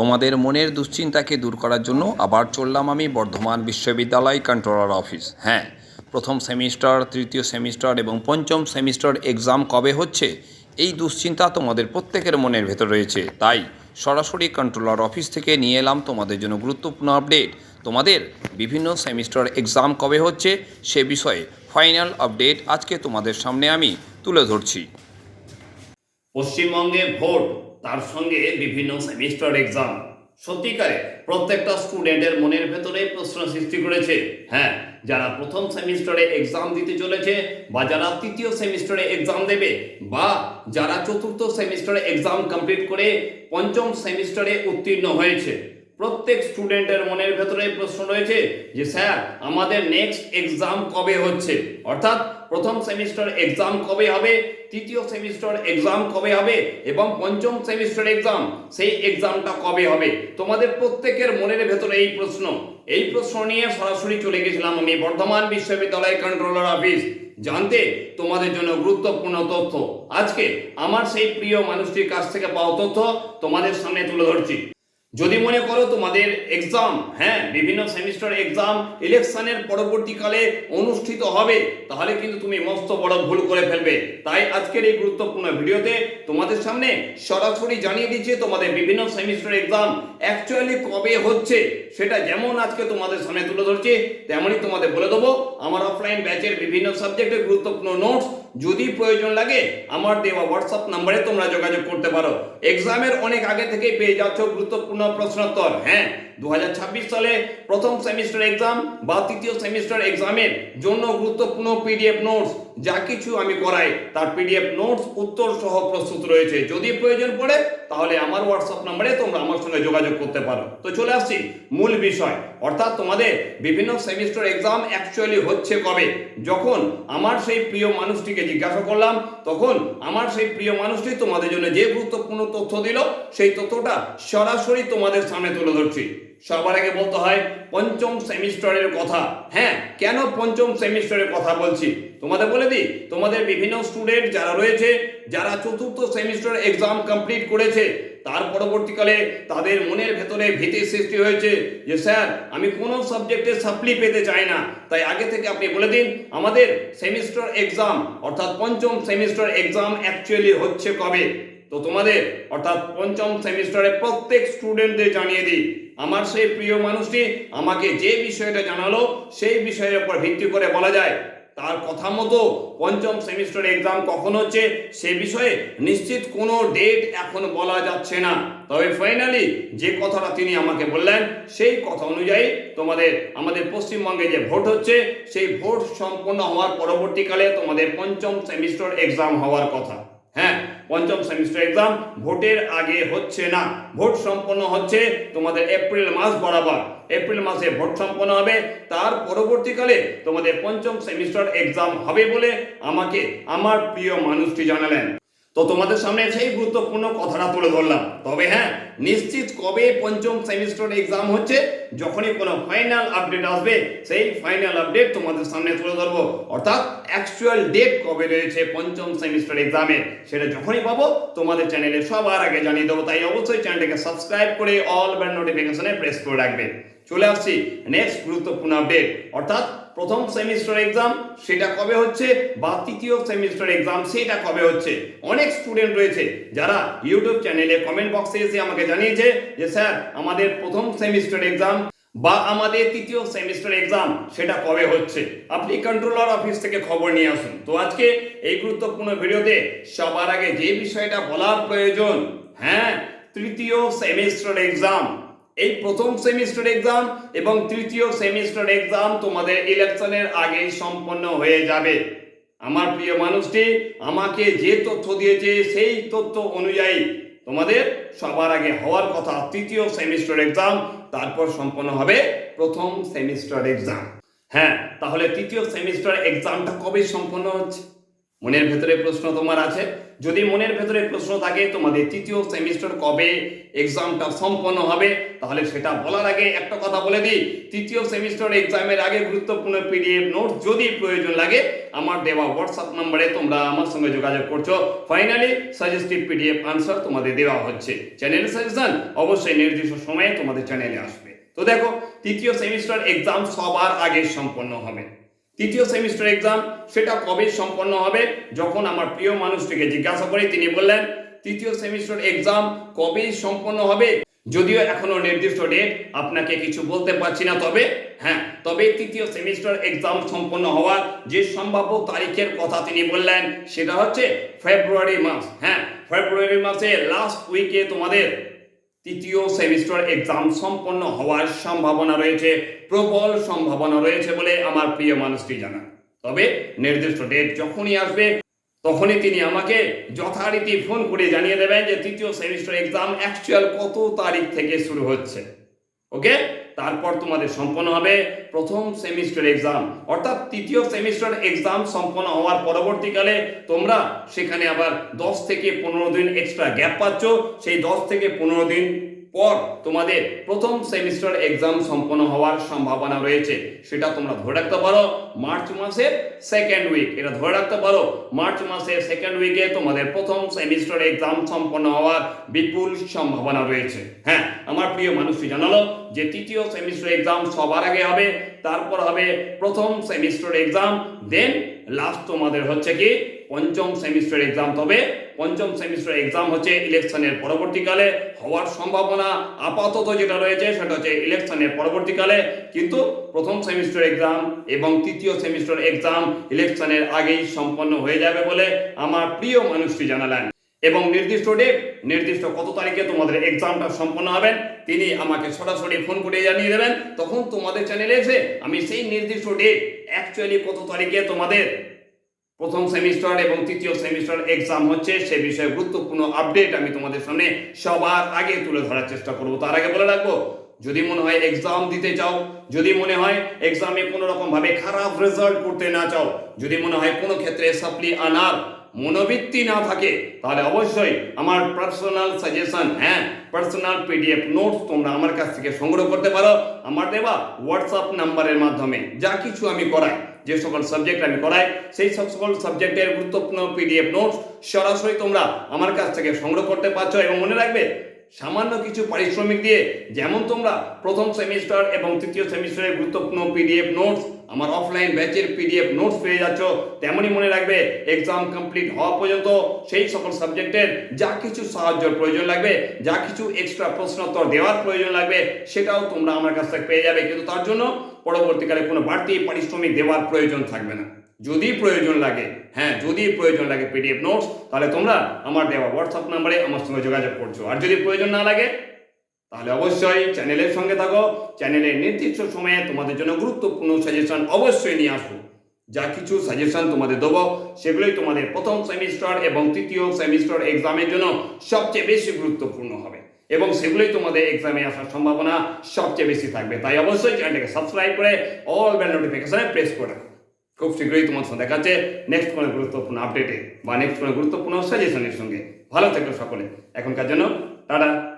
তোমাদের মনের দুশ্চিন্তাকে দূর করার জন্য আবার চললাম আমি বর্ধমান বিশ্ববিদ্যালয় কন্ট্রোলার অফিস হ্যাঁ প্রথম সেমিস্টার তৃতীয় সেমিস্টার এবং পঞ্চম সেমিস্টার এক্সাম কবে হচ্ছে? এই দুশ্চিন্তা তোমাদের প্রত্যেকের মনের ভেতর রয়েছে। তাই সরাসরি কন্ট্রোলার অফিস থেকে নিয়ে এলাম তোমাদের জন্য গুরুত্বপূর্ণ আপডেট তোমাদের বিভিন্ন সেমিস্টার এক্সাম কবে হচ্ছে সে বিষয়ে ফাইনাল আপডেট আজকে তোমাদের সামনে আমি তুলে ধরছি। পশ্চিমবঙ্গে ভোট। তার সঙ্গে বিভিন্ন সেমিস্টার এক্সাম সত্যিকারে প্রত্যেকটা স্টুডেন্টের মনের ভেতরে প্রশ্ন সৃষ্টি করেছে। হ্যাঁ যারা প্রথম সেমিস্টারে এক্সাম দিতে চলেছে বা যারা তৃতীয় সেমিস্টারে এক্সাম দেবে বা যারা চতুর্থ সেমিস্টারে এক্সাম কমপ্লিট করে পঞ্চম সেমিস্টারে উত্তীর্ণ হয়েছে, প্রত্যেক স্টুডেন্টের মনের ভেতরে প্রশ্ন রয়েছে যে, স্যার, আমাদের নেক্সট এক্সাম কবে হচ্ছে? অর্থাৎ প্রথম সেমিস্টার এক্সাম কবে হবে? তৃতীয় সেমিস্টার এক্সাম কবে হবে? এবং পঞ্চম সেমিস্টার এক্সাম সেই এক্সামটা কবে হবে? তোমাদের প্রত্যেকের মনের ভেতরে এই প্রশ্ন। এই প্রশ্ন নিয়ে সরাসরি চলে গেছিলাম আমি বর্ধমান বিশ্ববিদ্যালয় কন্ট্রোলার অফিস জানতে তোমাদের জন্য গুরুত্বপূর্ণ তথ্য। আজকে আমার সেই প্রিয় মানুষটির কাছ থেকে পাওয়া তথ্য তোমাদের সামনে তুলে ধরছি। যদি মনে করো তোমাদের এক্সাম হ্যাঁ বিভিন্ন সেমিস্টার এক্সাম ইলেকশনের পরবর্তীকালে অনুষ্ঠিত হবে, তাহলে কিন্তু তুমি মস্ত বড় ভুল করে ফেলবে। তাই আজকের এই গুরুত্বপূর্ণ ভিডিওতে তোমাদের সামনে সরাসরি জানিয়ে দিচ্ছে তোমাদের বিভিন্ন সেমিস্টার এক্সাম অ্যাকচুয়ালি কবে হচ্ছে সেটা যেমন আজকে তোমাদের সামনে তুলে ধরছি, তেমনই তোমাদের বলে দেবো, আমার অফলাইন ব্যাচের বিভিন্ন সাবজেক্টের গুরুত্বপূর্ণ নোটস যদি প্রয়োজন লাগে, আমার দেওয়া হোয়াটসঅ্যাপ নাম্বারে তোমরা যোগাযোগ করতে পারো। এক্সামের অনেক আগে থেকেই পেয়ে যাচ্ছ গুরুত্বপূর্ণ প্রশ্নোত্তর হ্যাঁ? দু হাজার ছাব্বিশ সালে প্রথম সেমিস্টার এক্সাম বা তৃতীয় সেমিস্টার এক্সামের জন্য গুরুত্বপূর্ণ পিডিএফ নোটস যা কিছু আমি করাই, তার পিডিএফ নোটস উত্তর সহ প্রস্তুত রয়েছে। যদি প্রয়োজন পড়ে, তাহলে আমার হোয়াটসঅ্যাপ নাম্বারে তোমরা আমার সঙ্গে যোগাযোগ করতে পারো। তো চলে আসছি মূল বিষয়। অর্থাৎ তোমাদের বিভিন্ন সেমিস্টার এক্সাম অ্যাকচুয়ালি হচ্ছে কবে? যখন আমার সেই প্রিয় মানুষটিকে জিজ্ঞাসা করলাম, তখন আমার সেই প্রিয় মানুষটি তোমাদের জন্য যে গুরুত্বপূর্ণ তথ্য দিল, সেই তথ্যটা সরাসরি তোমাদের সামনে তুলে ধরছি। সবার আগে বলতে হয় পঞ্চম সেমিস্টারের কথা। হ্যাঁ কেন পঞ্চম সেমিস্টারের কথা বলছি? তোমাদের বলে দিই, তোমাদের বিভিন্ন স্টুডেন্ট যারা রয়েছে, যারা চতুর্থ সেমিস্টার এক্সাম কমপ্লিট করেছে, তার পরবর্তীকালে তাদের মনের ভেতরে ভীতি সৃষ্টি হয়েছে যে, স্যার, আমি কোনো সাবজেক্টে সাপ্লি পেতে চাই না। তাই আগে থেকে আপনি বলে দিন, আমাদের সেমিস্টার এক্সাম অর্থাৎ পঞ্চম সেমিস্টার এক্সাম অ্যাকচুয়ালি হচ্ছে কবে? তো তোমাদের, অর্থাৎ পঞ্চম সেমিস্টারে প্রত্যেক স্টুডেন্টদের জানিয়ে দিই আমার সেই প্রিয় মানুষটি আমাকে যে বিষয়টা জানালো, সেই বিষয়ের উপর ভিত্তি করে বলা যায়, তার কথা মতো পঞ্চম সেমিস্টার এক্সাম কখন হচ্ছে, সে বিষয়ে নিশ্চিত কোনো ডেট এখন বলা যাচ্ছে না। তবে ফাইনালি যে কথাটা তিনি আমাকে বললেন, সেই কথা অনুযায়ী তোমাদের, আমাদের পশ্চিমবঙ্গে যে ভোট হচ্ছে, সেই ভোট সম্পন্ন হওয়ার পরবর্তীকালে তোমাদের পঞ্চম সেমিস্টার এক্সাম হওয়ার কথা। হ্যাঁ? পঞ্চম সেমিস্টার এক্সাম ভোটের আগে হচ্ছে না। ভোট সম্পন্ন হচ্ছে তোমাদের এপ্রিল মাস বরাবর। এপ্রিল মাসে ভোট সম্পন্ন হবে, তার পরবর্তীকালে তোমাদের পঞ্চম সেমিস্টার এক্সাম হবে বলে আমাকে, আমার প্রিয় মানুষটি জানালেন। তো তোমাদের সামনে সেই গুরুত্বপূর্ণ কথাটা তুলে ধরলাম। তবে হ্যাঁ নিশ্চিত কবে পঞ্চম সেমিস্টার এক্সাম হচ্ছে, যখনই কোনো ফাইনাল আপডেট আসবে, সেই ফাইনাল আপডেট তোমাদের সামনে তুলে ধরবো। অর্থাৎ অ্যাকচুয়াল ডেট কবে রয়েছে পঞ্চম সেমিস্টার এক্সামে সেটা যখনই পাবো, তোমাদের চ্যানেলে সবার আগে জানিয়ে দেবো। তাই অবশ্যই চ্যানেলটাকে সাবস্ক্রাইব করে অল ব্যান্ড নোটিফিকেশনে প্রেস করে রাখবে। চলে আসছি নেক্সট গুরুত্বপূর্ণ আপডেট অর্থাৎ প্রথম সেমিস্টার এক্সাম সেটা কবে হচ্ছে? বা তৃতীয় সেমিস্টার এক্সাম সেটা কবে হচ্ছে? অনেক স্টুডেন্ট রয়েছে যারা ইউটিউব চ্যানেলে কমেন্ট বক্সে এসে আমাকে জানিয়েছে যে, স্যার, আমাদের প্রথম সেমিস্টার এক্সাম বা আমাদের তৃতীয় সেমিস্টার এক্সাম সেটা কবে হচ্ছে? আপনি কন্ট্রোলার অফিস থেকে খবর নিয়ে আসুন। তো আজকে এই গুরুত্বপূর্ণ ভিডিওতে সবার আগে যে বিষয়টা বলার প্রয়োজন হ্যাঁ তৃতীয় সেমিস্টার এক্সাম এই প্রথম সেমিস্টার এক্সাম এবং তৃতীয় সেমিস্টার এক্সাম তোমাদের ইলেকশনের আগেই সম্পন্ন হয়ে যাবে। আমার প্রিয় মানুষটি, আমাকে যে তথ্য দিয়েছে সেই তথ্য অনুযায়ী তোমাদের সবার আগে হওয়ার কথা তৃতীয় সেমিস্টার এক্সাম তারপর সম্পন্ন হবে প্রথম সেমিস্টার এক্সাম হ্যাঁ তাহলে তৃতীয় সেমিস্টার এক্সামটা কবে সম্পন্ন হচ্ছে? মনের ভেতরে প্রশ্ন তোমার আছে? যদি মনের ভেতরে প্রশ্ন থাকে, তোমাদের তৃতীয় সেমিস্টার কবে এক্সামটা সম্পন্ন হবে, তাহলে সেটা বলার আগে একটা কথা বলে দিই। তৃতীয় সেমিস্টার এক্সামের আগে গুরুত্বপূর্ণ পিডিএফ নোট যদি প্রয়োজন লাগে, আমার দেওয়া হোয়াটসঅ্যাপ নম্বরে তোমরা আমার সঙ্গে যোগাযোগ করছ। ফাইনালি সাজেস্টিভ পিডিএফ আনসার তোমাদের দেওয়া হচ্ছে। চ্যানেল সাজেশন অবশ্যই নির্দিষ্ট সময়ে তোমাদের চ্যানেলে আসবে। তো দেখো, তৃতীয় সেমিস্টার এক্সাম সবার আগে সম্পন্ন হবে। তৃতীয় সেমিস্টার এক্সাম সেটা কবে সম্পন্ন হবে? যখন আমার প্রিয় মানুষটিকে জিজ্ঞাসা করে তিনি বললেন, তৃতীয় সেমিস্টার এক্সাম কবে সম্পন্ন হবে? যদিও এখনও নির্দিষ্ট ডেট আপনাকে কিছু বলতে পারছি না, তবে হ্যাঁ তবে তৃতীয় সেমিস্টার এক্সাম সম্পন্ন হওয়ার যে সম্ভাব্য তারিখের কথা তিনি বললেন, সেটা হচ্ছে ফেব্রুয়ারি মাস হ্যাঁ ফেব্রুয়ারি মাসে লাস্ট উইকে তোমাদের তৃতীয় সেমিস্টার এক্সাম সম্পন্ন হওয়ার সম্ভাবনা রয়েছে, প্রবল সম্ভাবনা রয়েছে বলে আমার প্রিয় মানুষটি জানান। তবে নির্দিষ্ট ডেট যখনই আসবে, তখনই তিনি আমাকে যথারীতি ফোন করে জানিয়ে দেবেন যে তৃতীয় সেমিস্টার এক্সাম অ্যাকচুয়াল কত তারিখ থেকে শুরু হচ্ছে। ওকে তারপর তোমাদের সম্পন্ন হবে প্রথম সেমিস্টার এক্সাম অর্থাৎ তৃতীয় সেমিস্টার এক্সাম সম্পন্ন হওয়ার পরবর্তীকালে তোমরা সেখানে আবার দশ থেকে পনেরো দিন এক্সট্রা গ্যাপ পাচ্ছ। সেই দশ থেকে পনেরো দিন পর তোমাদের প্রথম সেমিস্টার এক্সাম সম্পন্ন হওয়ার সম্ভাবনা রয়েছে। সেটা তোমরা ধরে রাখতে পারো, মার্চ মাসের সেকেন্ড উইক এটা ধরে রাখতে পারো, মার্চ মাসের সেকেন্ড উইকে তোমাদের প্রথম সেমিস্টার এক্সাম সম্পন্ন হওয়ার বিপুল সম্ভাবনা রয়েছে। হ্যাঁ আমার প্রিয় মানুষটি জানালো যে তৃতীয় সেমিস্টার এক্সাম সবার আগে হবে, তারপর হবে প্রথম সেমিস্টার এক্সাম দেন লাস্ট তোমাদের হচ্ছে কি পঞ্চম সেমিস্টার এক্সাম তবে। পঞ্চম সেমিস্টার এক্সাম হচ্ছে ইলেকশনের পরবর্তীকালে। হওয়ার সম্ভাবনা আপাতত যেটা রয়েছে, সেটা হচ্ছে ইলেকশনের পরবর্তীকালে। কিন্তু প্রথম সেমিস্টার এক্সাম এবং তৃতীয় সেমিস্টার এক্সাম ইলেকশনের আগেই সম্পন্ন হয়ে যাবে বলে আমার প্রিয় মানুষটি জানালেন। এবং নির্দিষ্ট ডেট নির্দিষ্ট কত তারিখে তোমাদের এক্সামটা সম্পন্ন হবেন তিনি আমাকে সরাসরি ফোন করে জানিয়ে দেবেন। তখন তোমাদের চ্যানেলে এসে আমি সেই নির্দিষ্ট ডেট অ্যাকচুয়ালি কত তারিখে তোমাদের প্রথম সেমিস্টার এবং তৃতীয় সেমিস্টার এক্সাম হচ্ছে, সে বিষয়ে গুরুত্বপূর্ণ আপডেট আমি তোমাদের সামনে সবার আগে তুলে ধরার চেষ্টা করব। তার আগে বলে রাখব, যদি মনে হয় এক্সাম দিতে চাও, যদি মনে হয় এক্সামে কোনো রকম ভাবে খারাপ রেজাল্ট করতে না চাও, যদি মনে হয় কোনো ক্ষেত্রে সাপ্লি আনার মনোবৃত্তি না থাকে, তাহলে অবশ্যই আমার পার্সোনাল সাজেশন হ্যাঁ পার্সোনাল পিডিএফ নোটস তোমরা আমার কাছ থেকে সংগ্রহ করতে পারো, আমার দেওয়া হোয়াটসঅ্যাপ নাম্বারের মাধ্যমে, যা কিছু আমি করাই। যে সকল সাবজেক্ট আমি করাই সেই সকল সাবজেক্টের গুরুত্বপূর্ণ পিডিএফ নোটস সরাসরি তোমরা আমার কাছ থেকে সংগ্রহ করতে পারছ এবং মনে রাখবে, সামান্য কিছু পারিশ্রমিক দিয়ে যেমন তোমরা প্রথম সেমিস্টার এবং তৃতীয় সেমিস্টারের গুরুত্বপূর্ণ পিডিএফ নোটস আমার অফলাইন ব্যাচের পিডিএফ নোটস পেয়ে যাচ্ছ তেমনই মনে রাখবে এক্সাম কমপ্লিট হওয়া পর্যন্ত সেই সকল সাবজেক্টের যা কিছু সাহায্যের প্রয়োজন লাগবে, যা কিছু এক্সট্রা প্রশ্নোত্তর দেওয়ার প্রয়োজন লাগবে, সেটাও তোমরা আমার কাছ থেকে পেয়ে যাবে। কিন্তু তার জন্য পরবর্তীকালে কোনো বাড়তি পারিশ্রমিক দেওয়ার প্রয়োজন থাকবে না। যদি প্রয়োজন লাগে হ্যাঁ যদি প্রয়োজন লাগে পিডিএফ নোটস, তাহলে তোমরা আমার দেওয়া হোয়াটসঅ্যাপ নাম্বারে আমার সঙ্গে যোগাযোগ করছ। আর যদি প্রয়োজন না লাগে, তাহলে অবশ্যই চ্যানেলের সঙ্গে থাকো। চ্যানেলের নির্দিষ্ট সময়ে তোমাদের জন্য গুরুত্বপূর্ণ সাজেশন অবশ্যই নিয়ে আসব। যা কিছু সাজেশন তোমাদের দেবো, সেগুলোই তোমাদের প্রথম সেমিস্টার এবং তৃতীয় সেমিস্টার এক্সামের জন্য সবচেয়ে বেশি গুরুত্বপূর্ণ হবে। এবং সেগুলোই তোমাদের এক্সামে আসার সম্ভাবনা সবচেয়ে বেশি থাকবে। তাই অবশ্যই চ্যানেলটাকে সাবস্ক্রাইব করে অল বেল নোটিফিকেশনে প্রেস করে রাখো। খুব শীঘ্রই তোমার সঙ্গে দেখা যাচ্ছে নেক্সট কোনো গুরুত্বপূর্ণ আপডেটে বা নেক্সট কোনো গুরুত্বপূর্ণ সাজেশনের সঙ্গে। ভালো থেকো সকলে। এখনকার জন্য, টাটা।